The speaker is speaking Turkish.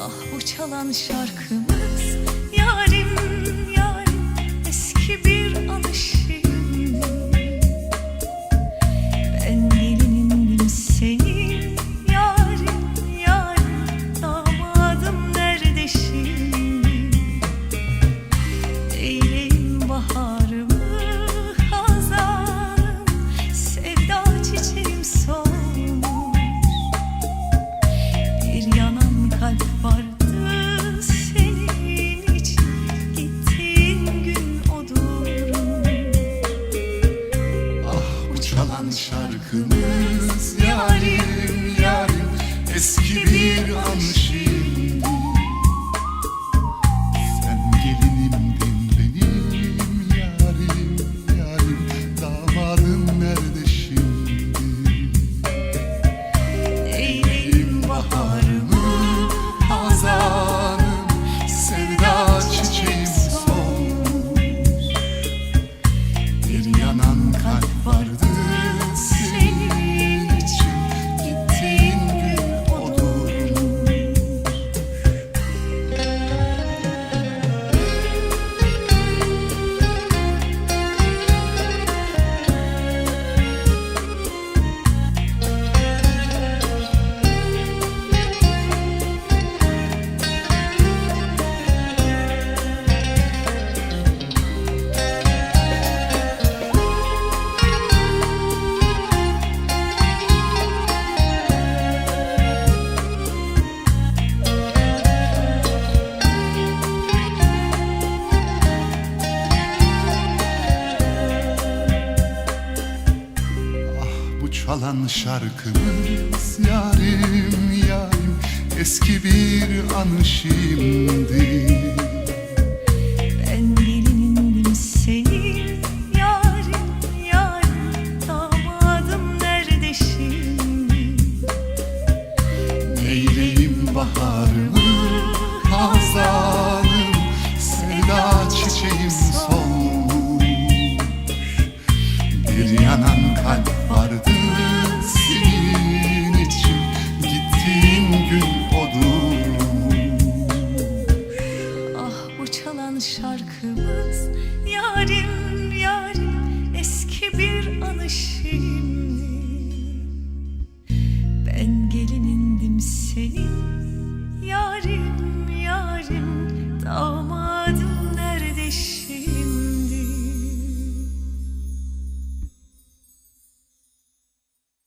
Ah bu çalan şarkımız şarkımız Yarim çalan şarkımız yarim yarim Eski bir anı şimdi. Ben gelinindim senin Yarim yarim damadım nerede şimdi? Neyleyim baharımı hazanım Sevda çiçeğim solmuş. Bir yanan kalp vardı şarkımız. Yarim yarim eski bir anı şimdi Ben gelinindim senin